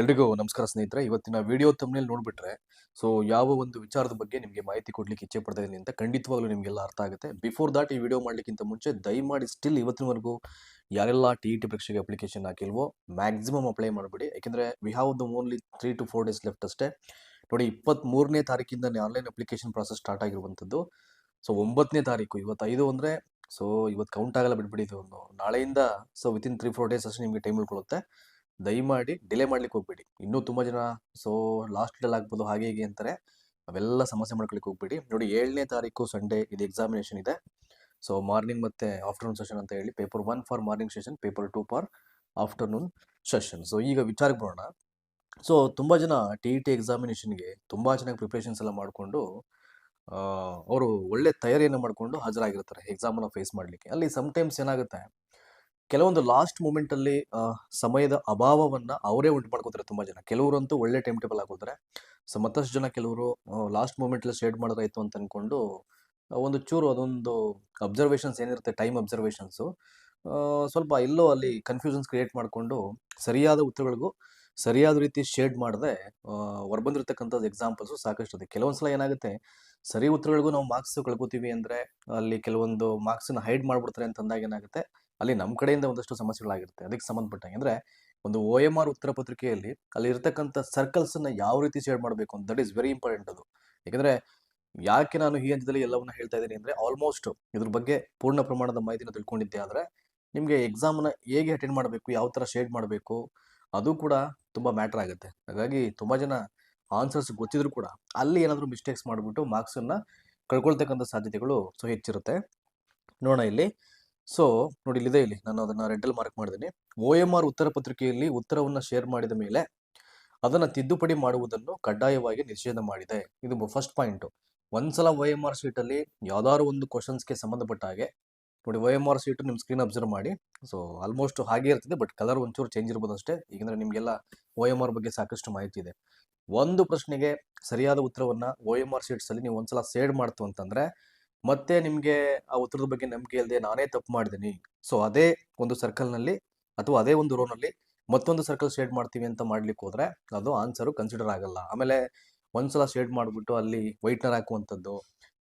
ಎಲ್ರಿಗೂ ನಮಸ್ಕಾರ ಸ್ನೇಹಿತರೆ. ಇವತ್ತಿನ ವಿಡಿಯೋ ತಮ್ಮನೇಲಿ ನೋಡ್ಬಿಟ್ರೆ ಸೊ ಯಾವ ಒಂದು ವಿಚಾರದ ಬಗ್ಗೆ ನಿಮಗೆ ಮಾಹಿತಿ ಕೊಡ್ಲಿಕ್ಕೆ ಇಚ್ಛೆ ಪಡ್ತಾ ಅಂತ ಖಂಡಿತವಾಗ್ಲೂ ನಿಮಗೆಲ್ಲ ಅರ್ಥ ಆಗುತ್ತೆ. ಬಿಫೋರ್ ದಾಟ್ ಈ ವಿಡಿಯೋ ಮಾಡ್ಲಿಕ್ಕಿಂತ ಮುಂಚೆ ದಯಮಾಡಿ ಸ್ಟಿಲ್ ಇವತ್ತಿನವರೆಗೂ ಯಾರೆಲ್ಲ ಟಿ ಇ ಟಿ ಪರೀಕ್ಷೆಗೆ ಅಪ್ಲಿಕೇಶನ್ ಹಾಕಿಲ್ವೋ ಮ್ಯಾಕ್ಸಿಮಮ್ ಅಪ್ಲೈ ಮಾಡಿಬಿಡಿ. ಯಾಕೆಂದರೆ we have the only three to four days left ಅಷ್ಟೇ. ನೋಡಿ ಇಪ್ಪತ್ತ್ಮೂರನೇ ತಾರೀಕಿಂದ ಆನ್ಲೈನ್ ಅಪ್ಲಿಕೇಶನ್ ಪ್ರಾಸೆಸ್ ಸ್ಟಾರ್ಟ್ ಆಗಿರುವಂಥದ್ದು. ಸೊ ಒಂಬತ್ತನೇ ತಾರೀಕು, ಇವತ್ತೈದು ಅಂದರೆ ಸೊ ಇವತ್ತು ಕೌಂಟ್ ಆಗಲ್ಲ ಬಿಡ್ಬಿಡಿ ಒಂದು ನಾಳೆಯಿಂದ so within three four days ಅಷ್ಟೇ ನಿಮಗೆ ಟೈಮ್ ಉಳ್ಕೊಳ್ಳುತ್ತೆ. ದಯಮಾಡಿ ಡಿಲೇ ಮಾಡ್ಲಿಕ್ಕೆ ಹೋಗ್ಬೇಡಿ. ಇನ್ನೂ ತುಂಬ ಜನ ಸೊ ಲಾಸ್ಟ್ ಡೇಲ್ ಆಗ್ಬೋದು ಹಾಗೆ ಹೀಗೆ ಅಂತಾರೆ. ಅವೆಲ್ಲ ಸಮಸ್ಯೆ ಮಾಡ್ಕೊಳ್ಳಿಕ್ಕೆ ಹೋಗ್ಬೇಡಿ. ನೋಡಿ ಏಳನೇ ತಾರೀಕು ಸಂಡೇ ಇದು ಎಕ್ಸಾಮಿನೇಷನ್ ಇದೆ. ಸೊ ಮಾರ್ನಿಂಗ್ ಮತ್ತೆ ಆಫ್ಟರ್ನೂನ್ ಸೆಷನ್ ಅಂತ ಹೇಳಿ paper one for morning session paper two for afternoon session so ಈಗ ವಿಚಾರಕ್ಕೆ ಬರೋಣ. ಸೊ ತುಂಬ ಜನ ಟಿ ಇ ಟಿ ಎಕ್ಸಾಮಿನೇಷನ್ಗೆ ತುಂಬ ಚೆನ್ನಾಗಿ ಪ್ರಿಪ್ರೇಷನ್ಸ್ ಎಲ್ಲ ಮಾಡಿಕೊಂಡು ಅವರು ಒಳ್ಳೆ ತಯಾರಿಯನ್ನು ಮಾಡಿಕೊಂಡು ಹಾಜರಾಗಿರ್ತಾರೆ ಎಕ್ಸಾಮನ್ನು ಫೇಸ್ ಮಾಡಲಿಕ್ಕೆ. ಅಲ್ಲಿ ಸಮ್ಟೈಮ್ಸ್ ಏನಾಗುತ್ತೆ ಕೆಲವೊಂದು ಲಾಸ್ಟ್ ಮೂಮೆಂಟ್ ಅಲ್ಲಿ ಸಮಯದ ಅಭಾವವನ್ನ ಅವರೇ ಉಂಟು ಮಾಡ್ಕೋತಾರೆ ತುಂಬಾ ಜನ. ಕೆಲವರಂತೂ ಒಳ್ಳೆ ಟೈಮ್ ಟೇಬಲ್ ಹಾಕೋತಾರೆ ಸೊ ಮತ್ತಷ್ಟು ಜನ ಕೆಲವರು ಲಾಸ್ಟ್ ಮೂಮೆಂಟ್ ಅಲ್ಲಿ ಶೇಡ್ ಮಾಡೋದಾಯ್ತು ಅಂತ ಅನ್ಕೊಂಡು ಒಂದು ಚೂರು ಅದೊಂದು ಅಬ್ಸರ್ವೇಷನ್ಸ್ ಏನಿರುತ್ತೆ ಟೈಮ್ ಅಬ್ಸರ್ವೇಷನ್ಸು ಸ್ವಲ್ಪ ಎಲ್ಲೋ ಅಲ್ಲಿ ಕನ್ಫ್ಯೂಷನ್ಸ್ ಕ್ರಿಯೇಟ್ ಮಾಡಿಕೊಂಡು, ಸರಿಯಾದ ಉತ್ತರಗಳಿಗೂ ಸರಿಯಾದ ರೀತಿ ಶೇಡ್ ಮಾಡದೆ ಹೊರಬಂದಿರತಕ್ಕಂಥದ್ದು ಎಕ್ಸಾಂಪಲ್ಸು ಸಾಕಷ್ಟು ಇದೆ. ಕೆಲವೊಂದ್ಸಲ ಏನಾಗುತ್ತೆ, ಸರಿ ಉತ್ತರಗಳಿಗೂ ನಾವು ಮಾರ್ಕ್ಸ್ ಕಳ್ಕೊತೀವಿ ಅಂದರೆ ಅಲ್ಲಿ ಕೆಲವೊಂದು ಮಾರ್ಕ್ಸನ್ನ ಹೈಡ್ ಮಾಡಿಬಿಡ್ತಾರೆ ಅಂತ ಅಂದಾಗ ಏನಾಗುತ್ತೆ ಅಲ್ಲಿ ನಮ್ಮ ಕಡೆಯಿಂದ ಒಂದಷ್ಟು ಸಮಸ್ಯೆಗಳಾಗಿರುತ್ತೆ. ಅದಕ್ಕೆ ಸಂಬಂಧಪಟ್ಟಂಗೆ. ಅಂದರೆ ಒಂದು ಒ ಎಂ ಆರ್ ಉತ್ತರ ಪತ್ರಿಕೆಯಲ್ಲಿ ಅಲ್ಲಿ ಇರ್ತಕ್ಕಂಥ ಸರ್ಕಲ್ಸನ್ನು ಯಾವ ರೀತಿ ಶೇಡ್ ಮಾಡಬೇಕು ಅಂತ ದಟ್ ಈಸ್ ವೆರಿ ಇಂಪಾರ್ಟೆಂಟ್ ಅದು. ಯಾಕಂದರೆ ಯಾಕೆ ನಾನು ಈ ಹಂತದಲ್ಲಿ ಎಲ್ಲವನ್ನ ಹೇಳ್ತಾ ಇದ್ದೀನಿ ಅಂದರೆ ಆಲ್ಮೋಸ್ಟ್ ಇದ್ರ ಬಗ್ಗೆ ಪೂರ್ಣ ಪ್ರಮಾಣದ ಮಾಹಿತಿನ ತಿಳ್ಕೊಂಡಿದ್ದೆ. ಆದರೆ ನಿಮಗೆ ಎಕ್ಸಾಮ್ನ ಹೇಗೆ ಅಟೆಂಡ್ ಮಾಡಬೇಕು, ಯಾವ ಥರ ಶೇಡ್ ಮಾಡಬೇಕು, ಅದು ಕೂಡ ತುಂಬ ಮ್ಯಾಟ್ರ್ ಆಗುತ್ತೆ. ಹಾಗಾಗಿ ತುಂಬ ಜನ ಆನ್ಸರ್ಸ್ ಗೊತ್ತಿದ್ರು ಕೂಡ ಅಲ್ಲಿ ಏನಾದರೂ ಮಿಸ್ಟೇಕ್ಸ್ ಮಾಡಿಬಿಟ್ಟು ಮಾರ್ಕ್ಸನ್ನು ಕಳ್ಕೊಳ್ತಕ್ಕಂಥ ಸಾಧ್ಯತೆಗಳು ಸೊ ಹೆಚ್ಚಿರುತ್ತೆ. ನೋಡೋಣ ಇಲ್ಲಿ. ಸೊ, ನೋಡಿ ಇಲ್ಲಿದೆ ಇಲ್ಲಿ. ನಾನು ಅದನ್ನು ರೆಂಟಲ್ ಮಾರ್ಕ್ ಮಾಡಿದ್ದೀನಿ ಒ ಎಂ ಆರ್ ಉತ್ತರ ಪತ್ರಿಕೆಯಲ್ಲಿ ಉತ್ತರವನ್ನು ಶೇರ್ ಮಾಡಿದ ಮೇಲೆ ಅದನ್ನು ತಿದ್ದುಪಡಿ ಮಾಡುವುದನ್ನು ಕಡ್ಡಾಯವಾಗಿ ನಿಷೇಧ ಮಾಡಿದೆ. ಇದು ಫಸ್ಟ್ ಪಾಯಿಂಟು ಒಂದ್ಸಲ ಒ ಎಂ ಆರ್ ಶೀಟಲ್ಲಿ ಯಾವ್ದಾದ್ರು ಒಂದು ಕ್ವಶನ್ಸ್ಗೆ ಸಂಬಂಧಪಟ್ಟ ಹಾಗೆ, ನೋಡಿ ಒ ಎಂ ಆರ್ ಶೀಟು ನಿಮ್ಮ ಸ್ಕ್ರೀನ್ ಅಬ್ಸರ್ವ್ ಮಾಡಿ. ಸೊ ಆಲ್ಮೋಸ್ಟ್ ಹಾಗೆ ಇರ್ತದೆ ಬಟ್ ಕಲರ್ ಒಂಚೂರು ಚೇಂಜ್ ಇರ್ಬೋದು ಅಷ್ಟೇ. ಈಗಂದ್ರೆ ನಿಮಗೆಲ್ಲ ಒ ಎಂ ಆರ್ ಬಗ್ಗೆ ಸಾಕಷ್ಟು ಮಾಹಿತಿ ಇದೆ. ಒಂದು ಪ್ರಶ್ನೆಗೆ ಸರಿಯಾದ ಉತ್ತರವನ್ನು ಒ ಎಂ ಆರ್ ಶೀಟ್ಸಲ್ಲಿ ನೀವು ಒಂದ್ಸಲ ಸೇಡ್ ಮಾಡ್ತು ಅಂತಂದರೆ ಮತ್ತೆ ನಿಮಗೆ ಆ ಉತ್ತರದ ಬಗ್ಗೆ ನಂಬಿಕೆ ಇಲ್ಲದೆ ನಾನೇ ತಪ್ಪು ಮಾಡಿದ್ದೀನಿ ಸೊ ಅದೇ ಒಂದು ಸರ್ಕಲ್ನಲ್ಲಿ ಅಥವಾ ಅದೇ ಒಂದು ರೋನಲ್ಲಿ ಮತ್ತೊಂದು ಸರ್ಕಲ್ ಶೇಡ್ ಮಾಡ್ತೀವಿ ಅಂತ ಮಾಡ್ಲಿಕ್ಕೆ ಹೋದ್ರೆ ಅದು ಆನ್ಸರು ಕನ್ಸಿಡರ್ ಆಗಲ್ಲ. ಆಮೇಲೆ ಒಂದ್ಸಲ ಶೇಡ್ ಮಾಡಿಬಿಟ್ಟು ಅಲ್ಲಿ ವೈಟ್ನರ್ ಹಾಕುವಂಥದ್ದು,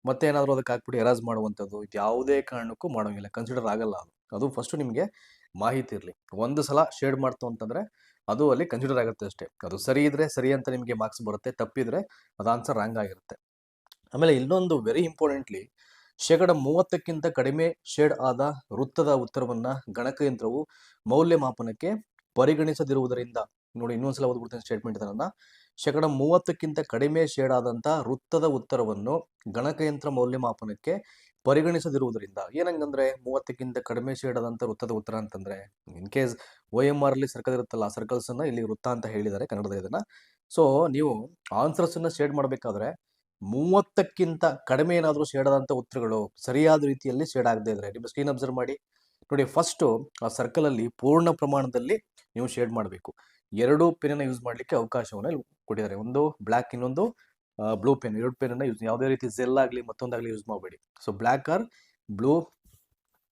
ಮತ್ತೆ ಏನಾದರೂ ಅದಕ್ಕೆ ಹಾಕ್ಬಿಟ್ಟು ಎರಾಸ್ ಮಾಡುವಂಥದ್ದು ಯಾವುದೇ ಕಾರಣಕ್ಕೂ ಮಾಡೋಂಗಿಲ್ಲ. ಕನ್ಸಿಡರ್ ಆಗಲ್ಲ ಅದು. ಅದು ಫಸ್ಟು ನಿಮಗೆ ಮಾಹಿತಿ ಇರಲಿ. ಒಂದು ಸಲ ಶೇಡ್ ಮಾಡ್ತು ಅಂತಂದರೆ ಅದು ಅಲ್ಲಿ ಕನ್ಸಿಡರ್ ಆಗುತ್ತೆ ಅಷ್ಟೇ. ಅದು ಸರಿ ಇದ್ರೆ ಸರಿ ಅಂತ ನಿಮಗೆ ಮಾರ್ಕ್ಸ್ ಬರುತ್ತೆ, ತಪ್ಪಿದ್ರೆ ಅದು ಆನ್ಸರ್ ರಾಂಗ್ ಆಗಿರುತ್ತೆ. ಆಮೇಲೆ ಇನ್ನೊಂದು ವೆರಿ ಇಂಪಾರ್ಟೆಂಟ್ಲಿ ಶೇಕಡ ಮೂವತ್ತಕ್ಕಿಂತ ಕಡಿಮೆ ಶೇಡ್ ಆದ ವೃತ್ತದ ಉತ್ತರವನ್ನು ಗಣಕಯಂತ್ರವು ಮೌಲ್ಯಮಾಪನಕ್ಕೆ ಪರಿಗಣಿಸದಿರುವುದರಿಂದ, ನೋಡಿ ಇನ್ನೊಂದ್ಸಲ ಓದ್ಬಿಡ್ತೇನೆ ಸ್ಟೇಟ್ಮೆಂಟ್ ಇದನ್ನ, ಶೇಕಡ ಮೂವತ್ತಕ್ಕಿಂತ ಕಡಿಮೆ ಶೇಡ್ ಆದಂಥ ವೃತ್ತದ ಉತ್ತರವನ್ನು ಗಣಕಯಂತ್ರ ಮೌಲ್ಯಮಾಪನಕ್ಕೆ ಪರಿಗಣಿಸದಿರುವುದರಿಂದ ಏನಂಗಂದ್ರೆ ಮೂವತ್ತಕ್ಕಿಂತ ಕಡಿಮೆ ಶೇಡ್ ಆದಂಥ ವೃತ್ತದ ಉತ್ತರ ಅಂತಂದ್ರೆ in case O M R ಅಲ್ಲಿ ಸರ್ಕಲ್ ಇರುತ್ತಲ್ಲ ಸರ್ಕಲ್ಸ್ ಅನ್ನ ಇಲ್ಲಿ ವೃತ್ತ ಅಂತ ಹೇಳಿದ್ದಾರೆ ಕನ್ನಡದ ಇದನ್ನ ಸೊ ನೀವು ಆನ್ಸರ್ಸ್ ಅನ್ನ ಶೇಡ್ ಮಾಡಬೇಕಾದ್ರೆ ಮೂವತ್ತಕ್ಕಿಂತ ಕಡಿಮೆ ಏನಾದರೂ ಶೇಡ್ ಆದಂಥ ಉತ್ತರಗಳು ಸರಿಯಾದ ರೀತಿಯಲ್ಲಿ ಶೇಡ್ ಆಗದೆ ಇದ್ರೆ ನಿಮ್ಮ ಸ್ಕ್ರೀನ್ ಅಬ್ಸರ್ವ್ ಮಾಡಿ. ನೋಡಿ ಫಸ್ಟು ಆ ಸರ್ಕಲಲ್ಲಿ ಪೂರ್ಣ ಪ್ರಮಾಣದಲ್ಲಿ ನೀವು ಶೇಡ್ ಮಾಡಬೇಕು. ಎರಡು ಪೆನ್ನ ಯೂಸ್ ಮಾಡಲಿಕ್ಕೆ ಅವಕಾಶವನ್ನು ಕೊಟ್ಟಿದ್ದಾರೆ. ಒಂದು ಬ್ಲ್ಯಾಕ್ ಇನ್ನೊಂದು ಬ್ಲೂ ಪೆನ್ ಎರಡು ಪೆನ್ನ ಯೂಸ್ ಯಾವುದೇ ರೀತಿ ಜೆಲ್ ಆಗಲಿ, ಮತ್ತೊಂದಾಗಲಿ ಯೂಸ್ ಮಾಡಬೇಡಿ. So black or blue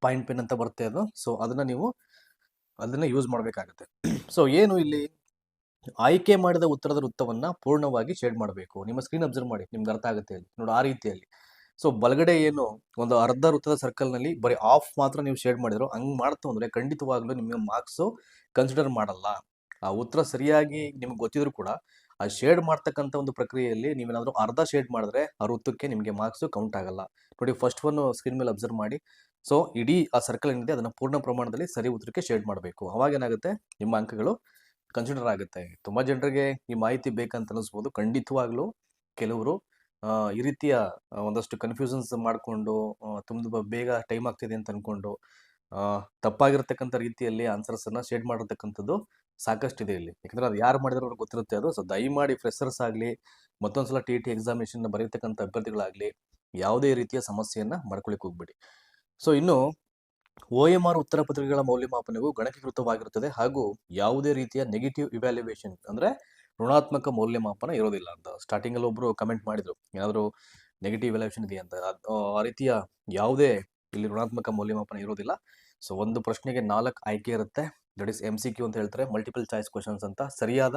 point pen ಅಂತ ಬರುತ್ತೆ ಅದು. ಸೊ ಅದನ್ನ ನೀವು, ಅದನ್ನ ಯೂಸ್ ಮಾಡಬೇಕಾಗುತ್ತೆ. ಸೊ ಏನು ಇಲ್ಲಿ? ಆಯ್ಕೆ ಮಾಡಿದ ಉತ್ತರದ ವೃತ್ತವನ್ನ ಪೂರ್ಣವಾಗಿ ಶೇಡ್ ಮಾಡಬೇಕು. ನಿಮ್ಮ ಸ್ಕ್ರೀನ್ ಅಬ್ಸರ್ವ್ ಮಾಡಿ, ನಿಮ್ಗೆ ಅರ್ಥ ಆಗುತ್ತೆ ನೋಡಿ, ಆ ರೀತಿಯಲ್ಲಿ. ಸೊ ಬಲಗಡೆ ಏನು ಒಂದು ಅರ್ಧ ವೃತ್ತದ ಸರ್ಕಲ್ನಲ್ಲಿ ಬರೀ ಆಫ್ ಮಾತ್ರ ನೀವು ಶೇಡ್ ಮಾಡಿದ್ರು, ಹಂಗ್ ಮಾಡ್ತು ಅಂದರೆ ಖಂಡಿತವಾಗ್ಲೂ ನಿಮಗೆ ಮಾರ್ಕ್ಸ್ ಕನ್ಸಿಡರ್ ಮಾಡಲ್ಲ. ಆ ಉತ್ತರ ಸರಿಯಾಗಿ ನಿಮ್ಗೆ ಗೊತ್ತಿದ್ರು ಕೂಡ, ಆ ಶೇಡ್ ಮಾಡ್ತಕ್ಕಂಥ ಒಂದು ಪ್ರಕ್ರಿಯೆಯಲ್ಲಿ ನೀವೇನಾದ್ರೂ ಅರ್ಧ ಶೇಡ್ ಮಾಡಿದ್ರೆ ಆ ವೃತ್ತಕ್ಕೆ ನಿಮಗೆ ಮಾರ್ಕ್ಸ್ ಕೌಂಟ್ ಆಗಲ್ಲ. ನೋಡಿ ಫಸ್ಟ್ ಒನ್ ಸ್ಕ್ರೀನ್ ಮೇಲೆ ಅಬ್ಸರ್ವ್ ಮಾಡಿ. ಸೊ ಇಡೀ ಆ ಸರ್ಕಲ್ ಏನಿದೆ, ಅದನ್ನ ಪೂರ್ಣ ಪ್ರಮಾಣದಲ್ಲಿ ಸರಿ ಉತ್ತರಕ್ಕೆ ಶೇಡ್ ಮಾಡಬೇಕು. ಅವಾಗ ಏನಾಗುತ್ತೆ? ನಿಮ್ಮ ಅಂಕಗಳು ಕನ್ಸಿಡರ್ ಆಗುತ್ತೆ. ತುಂಬ ಜನರಿಗೆ ಈ ಮಾಹಿತಿ ಬೇಕಂತ ಅನಿಸ್ಬೋದು. ಖಂಡಿತವಾಗ್ಲೂ ಕೆಲವರು ಈ ರೀತಿಯ ಒಂದಷ್ಟು ಕನ್ಫ್ಯೂಷನ್ಸ್ ಮಾಡಿಕೊಂಡು ತುಂಬ ಬೇಗ ಟೈಮ್ ಆಗ್ತಿದೆ ಅಂತ ಅನ್ಕೊಂಡು ಆ, ತಪ್ಪಾಗಿರ್ತಕ್ಕಂಥ ರೀತಿಯಲ್ಲಿ ಆನ್ಸರ್ಸ್ ಅನ್ನ ಶೇಡ್ ಮಾಡಿರ್ತಕ್ಕಂಥದ್ದು ಸಾಕಷ್ಟು ಇದೆ ಇಲ್ಲಿ. ಯಾಕಂದರೆ ಅದು ಯಾರು ಮಾಡಿದ್ರು ಅವ್ರಿಗೆ ಗೊತ್ತಿರುತ್ತೆ. ಅದು ಸೊ ದಯಮಾಡಿ ಫ್ರೆಶರ್ಸ್ ಆಗಲಿ ಮತ್ತೊಂದ್ಸಲ ಟಿ ಟಿ ಎಕ್ಸಾಮಿನೇಷನ್ ಬರೀತಕ್ಕಂಥ ಅಭ್ಯರ್ಥಿಗಳಾಗಲಿ ಯಾವುದೇ ರೀತಿಯ ಸಮಸ್ಯೆಯನ್ನು ಮಾಡ್ಕೊಳಿಕ್ ಹೋಗ್ಬೇಡಿ. ಸೊ ಇನ್ನು ಒ ಎಂ ಆರ್ ಉತ್ತರ ಪತ್ರಿಕೆಗಳ ಮೌಲ್ಯಮಾಪನವು ಗಣಕೀಕೃತವಾಗಿರುತ್ತದೆ ಹಾಗೂ ಯಾವುದೇ ರೀತಿಯ ನೆಗೆಟಿವ್ ಇವ್ಯಾಲ್ಯುವೇಷನ್ ಅಂದ್ರೆ ಋಣಾತ್ಮಕ ಮೌಲ್ಯಮಾಪನ ಇರೋದಿಲ್ಲ ಅಂತ. ಸ್ಟಾರ್ಟಿಂಗ್ ಅಲ್ಲಿ ಒಬ್ರು ಕಮೆಂಟ್ ಮಾಡಿದ್ರು, ಏನಾದರೂ ನೆಗೆಟಿವ್ ಇವ್ಯಾಲ್ಯೂಷನ್ ಇದೆಯಾ ಅಂತ. ಆ ರೀತಿಯ ಯಾವುದೇ ಇಲ್ಲಿ ಋಣಾತ್ಮಕ ಮೌಲ್ಯಮಾಪನ ಇರೋದಿಲ್ಲ. ಸೊ ಒಂದು ಪ್ರಶ್ನೆಗೆ ನಾಲ್ಕು ಆಯ್ಕೆ ಇರುತ್ತೆ. That is M C Q ಅಂತ ಹೇಳ್ತಾರೆ. ಮಲ್ಟಿಪಲ್ ಚಾಯ್ಸ್ ಕ್ವಶನ್ಸ್ ಅಂತ ಸರಿಯಾದ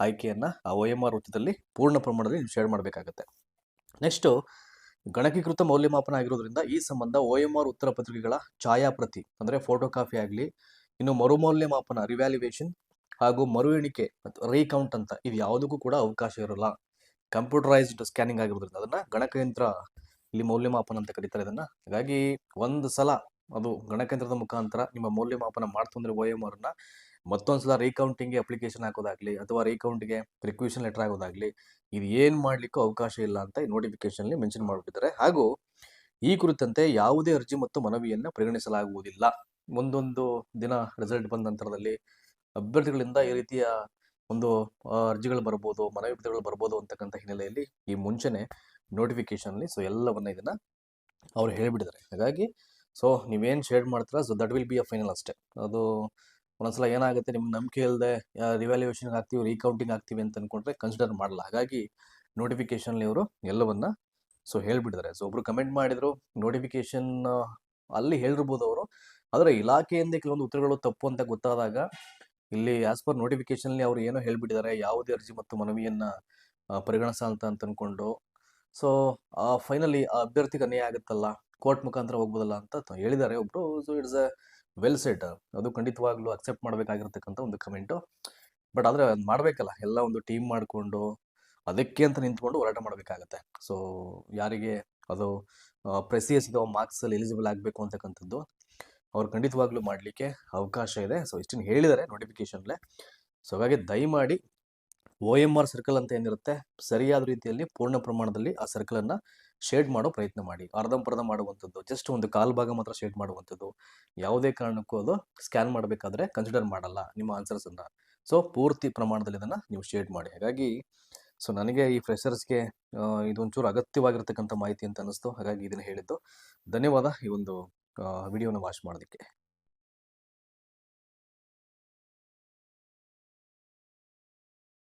ಆಯ್ಕೆಯನ್ನು ಆ ಒ ಎಂ ಆರ್ ವೃತ್ತದಲ್ಲಿ ಪೂರ್ಣ ಪ್ರಮಾಣದಲ್ಲಿ ಶೇರ್ ಮಾಡಬೇಕಾಗತ್ತೆ. ನೆಕ್ಸ್ಟು ಗಣಕೀಕೃತ ಮೌಲ್ಯಮಾಪನ ಆಗಿರೋದ್ರಿಂದ ಈ ಸಂಬಂಧ ಒ ಎಂ ಆರ್ ಉತ್ತರ ಪತ್ರಿಕೆಗಳ ಛಾಯಾಪ್ರತಿ, ಅಂದರೆ ಫೋಟೋ ಕಾಪಿ ಆಗಲಿ, ಇನ್ನು ಮರುಮೌಲ್ಯಮಾಪನ ರಿವ್ಯಾಲ್ಯುವೇಷನ್ ಹಾಗೂ ಮರು ಎಣಿಕೆ ರೀಕೌಂಟ್ ಅಂತ ಇದು ಯಾವುದಕ್ಕೂ ಕೂಡ ಅವಕಾಶ ಇರೋಲ್ಲ. ಕಂಪ್ಯೂಟರೈಸ್ಡ್ ಸ್ಕ್ಯಾನಿಂಗ್ ಆಗಿರೋದ್ರಿಂದ ಅದನ್ನ ಗಣಕಯಂತ್ರ ಇಲ್ಲಿ ಮೌಲ್ಯಮಾಪನ ಅಂತ ಕರೀತಾರೆ ಇದನ್ನ. ಹಾಗಾಗಿ ಒಂದು ಸಲ ಅದು ಗಣಕೇಂದ್ರದ ಮುಖಾಂತರ ನಿಮ್ಮ ಮೌಲ್ಯಮಾಪನ ಮಾಡ್ತು ಒ ಎಂ ಆರ್ನ ಮತ್ತೊಂದ್ಸಲ ರೀಕೌಂಟಿಂಗ್ಗೆ ಅಪ್ಲಿಕೇಶನ್ ಹಾಕೋದಾಗ್ಲಿ ಅಥವಾ ರೀಕೌಂಟ್ಗೆ ರಿಕ್ವಿಷನ್ ಲೆಟರ್ ಆಗೋದಾಗ್ಲಿ ಇದು ಏನು ಮಾಡ್ಲಿಕ್ಕೂ ಅವಕಾಶ ಇಲ್ಲ ಅಂತ ಈ ನೋಟಿಫಿಕೇಶನ್ ಅಲ್ಲಿ ಮೆನ್ಷನ್ ಮಾಡಿಬಿಟ್ಟಿದ್ದಾರೆ. ಹಾಗೂ ಈ ಕುರಿತಂತೆ ಯಾವುದೇ ಅರ್ಜಿ ಮತ್ತು ಮನವಿಯನ್ನು ಪರಿಗಣಿಸಲಾಗುವುದಿಲ್ಲ. ಒಂದೊಂದು ದಿನ ರಿಸಲ್ಟ್ ಬಂದ ನಂತರದಲ್ಲಿ ಅಭ್ಯರ್ಥಿಗಳಿಂದ ಈ ರೀತಿಯ ಒಂದು ಅರ್ಜಿಗಳು ಬರ್ಬೋದು, ಮನವಿ ಪತ್ರಗಳು ಬರ್ಬೋದು ಅಂತಕ್ಕಂಥ ಹಿನ್ನೆಲೆಯಲ್ಲಿ ಈ ಮುಂಚೆನೆ ನೋಟಿಫಿಕೇಶನ್ಲಿ ಸೊ ಎಲ್ಲವನ್ನ ಇದನ್ನ ಅವ್ರು ಹೇಳಿಬಿಟ್ಟಿದ್ದಾರೆ. ಹಾಗಾಗಿ ಸೊ ನೀವೇನು ಶೇರ್ ಮಾಡ್ತೀರಾ? So that will be a final ಅಷ್ಟೇ ಅದು ಒಂದೊಂದ್ಸಲ ಏನಾಗುತ್ತೆ? ನಿಮ್ಗೆ ನಂಬಿಕೆ ಇಲ್ಲದೆ ರಿವ್ಯಾಲ್ಯೂಯೇಷನ್ ಹಾಕ್ತೀವಿ ರೀಕೌಂಟಿಂಗ್ ಆಗ್ತೀವಿ ಅಂತ ಅನ್ಕೊಂಡ್ರೆ ಕನ್ಸಿಡರ್ ಮಾಡಲ್ಲ ಹಾಗಾಗಿ ನೋಟಿಫಿಕೇಷನ್ಲಿ ಅವರು ಎಲ್ಲವನ್ನ ಸೊ ಹೇಳ್ಬಿಟ್ಟಿದ್ದಾರೆ ಸೊ ಒಬ್ರು ಕಮೆಂಟ್ ಮಾಡಿದರು ನೋಟಿಫಿಕೇಶನ್ ಅಲ್ಲಿ ಹೇಳಿರ್ಬೋದು ಅವರು. ಆದರೆ ಇಲಾಖೆಯಿಂದ ಕೆಲವೊಂದು ಉತ್ತರಗಳು ತಪ್ಪು ಅಂತ ಗೊತ್ತಾದಾಗ, ಇಲ್ಲಿ ಆಸ್ ಪರ್ ನೋಟಿಫಿಕೇಶನ್ಲಿ ಅವರು ಏನೋ ಹೇಳ್ಬಿಟ್ಟಿದ್ದಾರೆ ಯಾವುದೇ ಅರ್ಜಿ ಮತ್ತು ಮನವಿಯನ್ನ ಪರಿಗಣಿಸ ಅಂತ ಅನ್ಕೊಂಡು. ಸೊ ಫೈನಲಿ ಆ ಅಭ್ಯರ್ಥಿಗೆ ಅನ್ಯಾಯ ಆಗುತ್ತಲ್ಲ ಕೋರ್ಟ್ ಮುಖಾಂತರ ಹೋಗ್ಬೋದಲ್ಲ ಅಂತ ಹೇಳಿದ್ದಾರೆ. ಒಬ್ರು so it's a well set ಅದು ಖಂಡಿತವಾಗ್ಲೂ ಅಕ್ಸೆಪ್ಟ್ ಮಾಡಬೇಕಾಗಿರ್ತಕ್ಕಂಥ ಒಂದು ಕಮೆಂಟು ಬಟ್ ಆದರೆ ಅದು ಮಾಡಬೇಕಲ್ಲ. ಎಲ್ಲ ಒಂದು ಟೀಮ್ ಮಾಡಿಕೊಂಡು, ಅದಕ್ಕೆ ಅಂತ ನಿಂತ್ಕೊಂಡು ಹೋರಾಟ ಮಾಡಬೇಕಾಗತ್ತೆ. ಸೊ ಯಾರಿಗೆ ಅದು ಪ್ರೆಸಿಯಸ್ ಮಾರ್ಕ್ಸ್ ಮಾರ್ಕ್ಸಲ್ಲಿ ಎಲಿಜಿಬಲ್ ಆಗಬೇಕು ಅಂತಕ್ಕಂಥದ್ದು, ಅವ್ರು ಖಂಡಿತವಾಗ್ಲೂ ಮಾಡಲಿಕ್ಕೆ ಅವಕಾಶ ಇದೆ. ಸೊ ಇಷ್ಟನ್ನು ಹೇಳಿದ್ದಾರೆ ನೋಟಿಫಿಕೇಶನ್ಲೆ ಸೊ ಹಾಗಾಗಿ ದಯಮಾಡಿ ಒ ಎಂ ಆರ್ ಸರ್ಕಲ್ ಅಂತ ಏನಿರುತ್ತೆ? ಸರಿಯಾದ ರೀತಿಯಲ್ಲಿ ಪೂರ್ಣ ಪ್ರಮಾಣದಲ್ಲಿ ಆ ಸರ್ಕಲನ್ನು ಶೇಡ್ ಮಾಡೋ ಪ್ರಯತ್ನ ಮಾಡಿ. ಅರ್ಧಂಪರ್ಧ ಮಾಡುವಂಥದ್ದು ಜಸ್ಟ್ ಒಂದು ಕಾಲು ಭಾಗ ಮಾತ್ರ ಶೇಡ್ ಮಾಡುವಂಥದ್ದು. ಯಾವುದೇ ಕಾರಣಕ್ಕೂ ಅದು ಸ್ಕ್ಯಾನ್ ಮಾಡಬೇಕಾದ್ರೆ ಕನ್ಸಿಡರ್ ಮಾಡಲ್ಲ, ನಿಮ್ಮ ಆನ್ಸರ್ಸನ್ನು ಸೊ ಪೂರ್ತಿ ಪ್ರಮಾಣದಲ್ಲಿ ಇದನ್ನು ನೀವು ಶೇಡ್ ಮಾಡಿ. ಹಾಗಾಗಿ ಸೊ ನನಗೆ ಈ ಫ್ರೆಷರ್ಸ್ಗೆ ಇದೊಂಚೂರು ಅಗತ್ಯವಾಗಿರ್ತಕ್ಕಂಥ ಮಾಹಿತಿ ಅಂತ ಅನ್ನಿಸ್ತು. ಹಾಗಾಗಿ ಇದನ್ನು ಹೇಳಿದ್ದು ಧನ್ಯವಾದ ಈ ಒಂದು ವಿಡಿಯೋನ ವಾಚ್ ಮಾಡೋದಕ್ಕೆ.